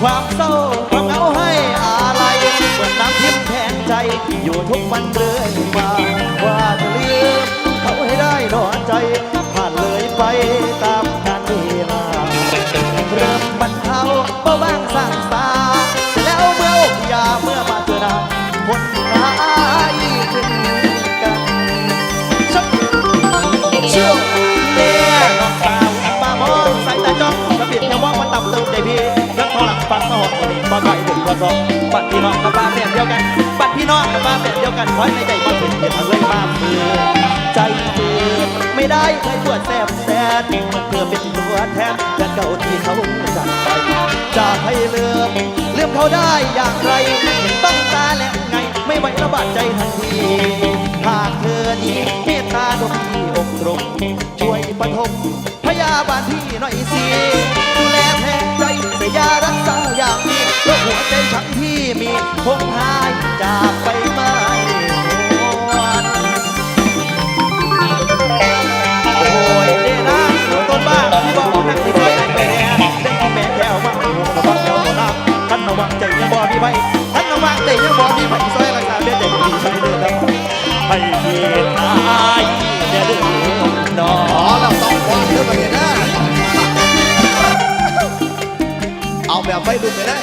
ความเศร้าความเหงาให้อะไรเหมือนน้ำทิพย์แทนใจ อยู่ทุกวันเรื่อยมาว่าจะลืมเขาให้ได้นอนใจ ผ่านเลยไปตามกาลเวลาเริ่มบรรเทาเบาบางสร้างสาแล้วเมื่ออยาเมื่อมาเจอหน้าคนร้ายขึ้นกันชักชื่อเนี่ยน้องสาวมามองสายตาจ้องกระเบียดจะมองมันต่ำเติมใจพี่ อหลังฟังมาหอดวันนี้มาไก่ถึงกระสอบบัดพี่น้องกับป้าแม่เดียวกัน บัดพี่น้องกับป้าแม่เดียวกันคอยในใจมาเป็นเดียวกันเลยมาเพื่อใจเพื่อไม่ได้เคยปวดแสบแสนมันเพื่อเป็นตัวแทนแฟนเก่าที่เขาจากไปจะให้เลืมเลืมเขาได้อย่างไรเห็นต้องตาแล้วไง ไม่ไหวระบาดใจทันทีหากเธอนี้เมตตาดมที่อกตรงช่วยปฐมพยาบาลพี่หน่อยสิดูแลแทน ยารักษาอย่างนี้เพราะหัวใจฉันที่มีคงหายจากไปไม่หวนโอ้ยเด้นะต้นบ้าที่บอกนักที่เคยได้ไปแน่เด็กแม่แก้วมาหัวระวังแก้วตัวน้ำท่านระวังใจยังบ่มีไผท่านระวังใจยังบ่มีไผซอยรักษาเบี้ยใจดีใช้เดือดให้พี่าไฟดุไปได้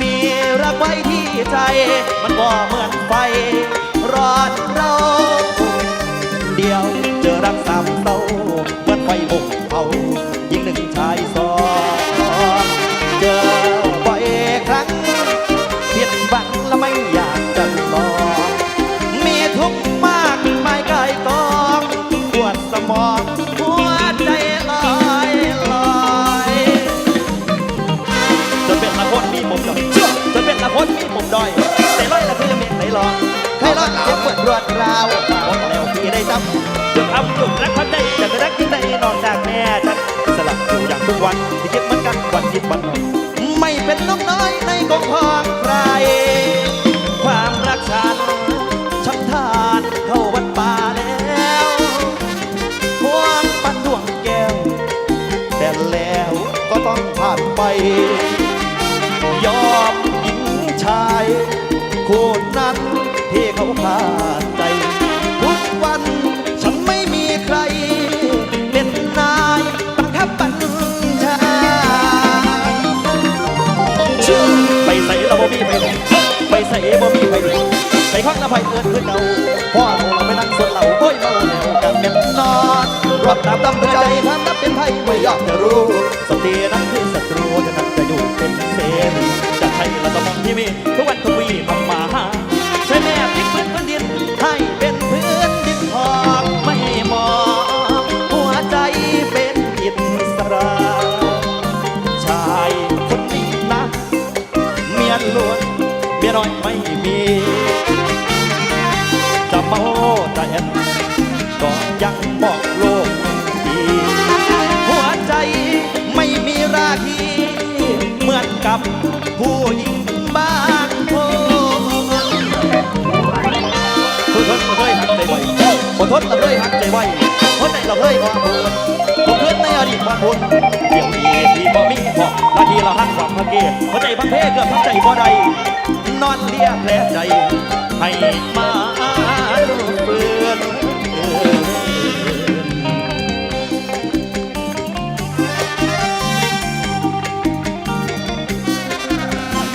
มีรักไว้ที่ใจ มันก็เหมือนไฟรอดเราเหลองใครรอนเจ็บปวดรวดราวหมดแนวพี่ได้จำจุดทำจุดรักพันใจจะไปรักที่ไหนนอนจากแม่ฉันสลับอยู่อย่างทุกวันที่คิดเหมือนกันวันคิดวันนอนไม่เป็นน้องน้อยในกองพอง ส่บ่มีไฟใส่ข้างหน้าไฟเอินขึ้นเอาพ่อเราไปนั่งสวนเหล่าโอ้ยเมาแล้วกันเป็นนอนรบตามตำใจทำนับเป็นไทยไม่อยากจะรู้สตินักคือ มีจะเมาจะแอนก็ยังบอกโลกดีหัวใจไม่มีราคีเหมือนกับผู้หญิงบ้างคนผู้ทนเราเลยหักใจไวผู้ทนเราเลยหักใจไวหัวใจเราเลยความพูนผมเพื่อนในอดีตความพูนเดี๋ยวนี้ที่บ่มีพอนาทีเราหักความพะเกหัวใจพังเพเกือบทั้งใจบ่ได้ นอนเลียแผลใจ ให้มาดูเปื้อน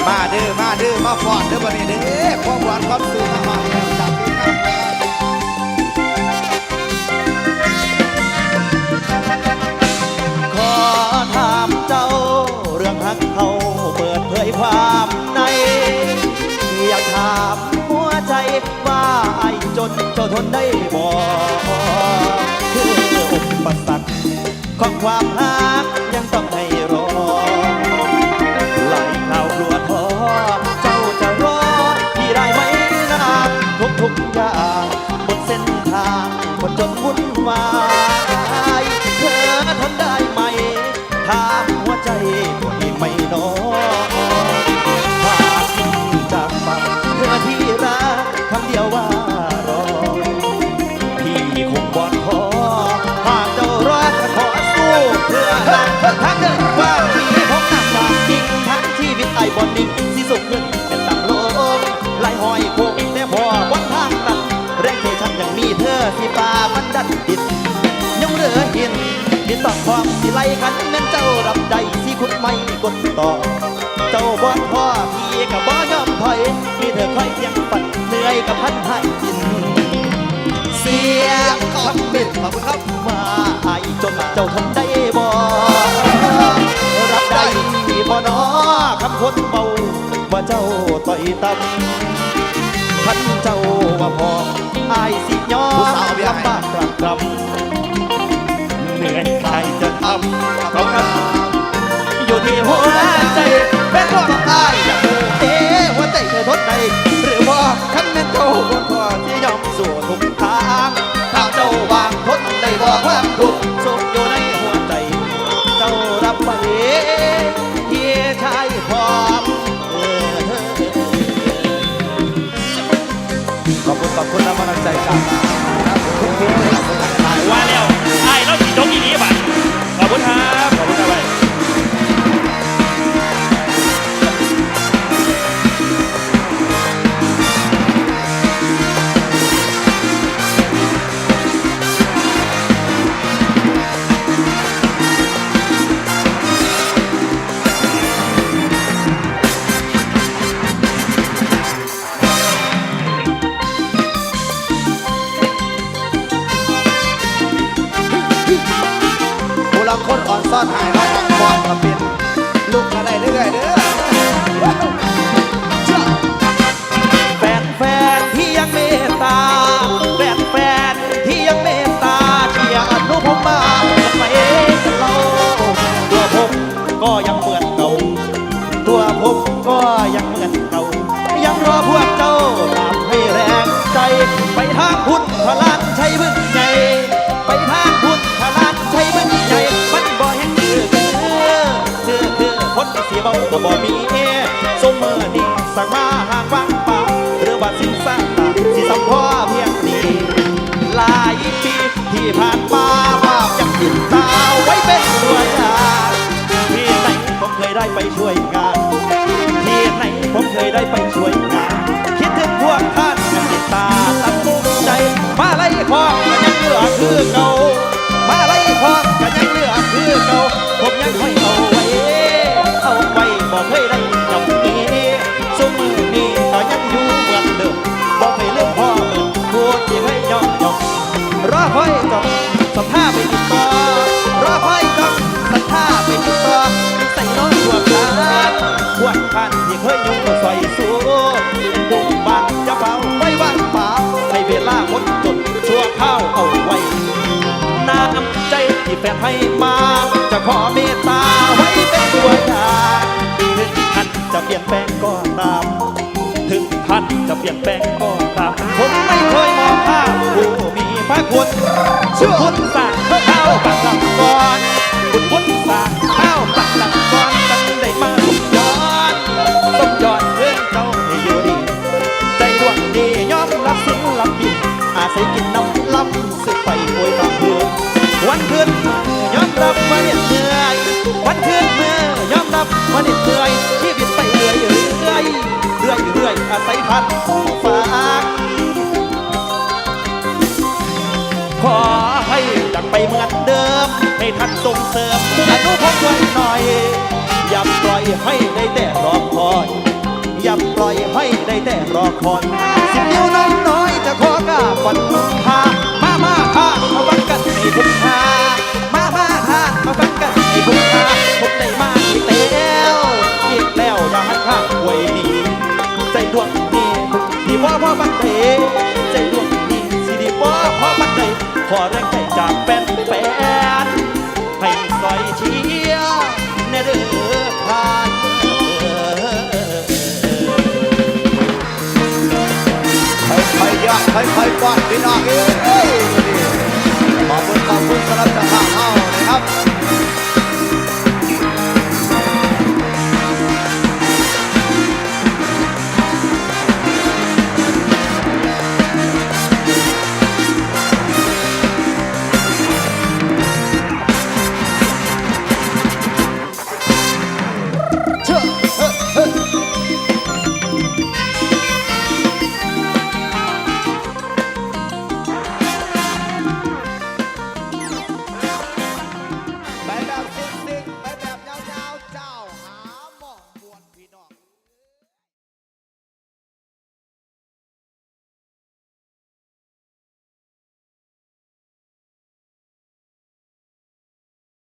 มาเด้อมาเด้อมาฟอดเด้อบัดนี้เด้อความหวานความสุขมา วใจว่าไอ้จนเจ้าทนได้บ่คืออุปสรรคของความหักยังต้องให้รอหลายคราวกลัวท้อเจ้าจะรอดที่ได้ไหมนะทุกทุกอย่างบนเส้นทางคนจนวุ่นวาย บ่ติงสิสุงเงินเป็นตำโลกลายหอยคงแต่พอวันทางตัดแรงเทฉันยังมีเธอที่ป่ามันดัดติดยังเหลือหินที่ตอกความสิไล่ขันแม่นเจ้ารับใดสิคุณไม่กดต่อ เจ้าบ่พ่อพี่กับบ่ยอมถอยมีเธอคอยเพียงปัดเหนื่อยกับพันห้ยจินเสียงคองบิดตขอบคุณครับมาไอจนเจ้าทำได้ คำคนเบาว่าเจ้าต่อยต่ำพันเจ้าว่าพออายสิยอมลำบากกลางกรำ ซ่อนหายเราปิดลุกก็ได้เรื่อยๆเด้อแฟนแฟนที่ยังเมตตาแฟนแฟนที่ยังเมตตาเชียร์อนุผมมาไปกันเราตัวผมก็ยังเหมือนเก่าตัวผมก็ ก็บ่มีเอสมเมือนี่สักมาหากวังป่าหรือว่าสิ้นสร้างตาสิสัมพ่อเพียงนี้ หลายปีที่ผ่าน แฟนให้มาจะขอเมตตาไว้เป็นตัวอย่างถึงท่านจะเปลี่ยนแปลงก็ตาม ถึงท่านจะเปลี่ยนแปลงก็ตาม ผมไม่เคยมองข้ามผู้มีพระคุณชื่อื่อยชีวิตไปเรื่อยเรื่อยเรื่อยเรื่อยอาศัยพันฝากขอให้ดังไปเหมือนเดิม ให้ท่านส่งเสริมอนุพงศ์ไว้หน่อย อย่าปล่อยให้ได้แต่รอคอย อย่าปล่อยให้ได้แต่รอคอยสิบนิ้วน้อง ขอแรงใจจากแฟนแฟน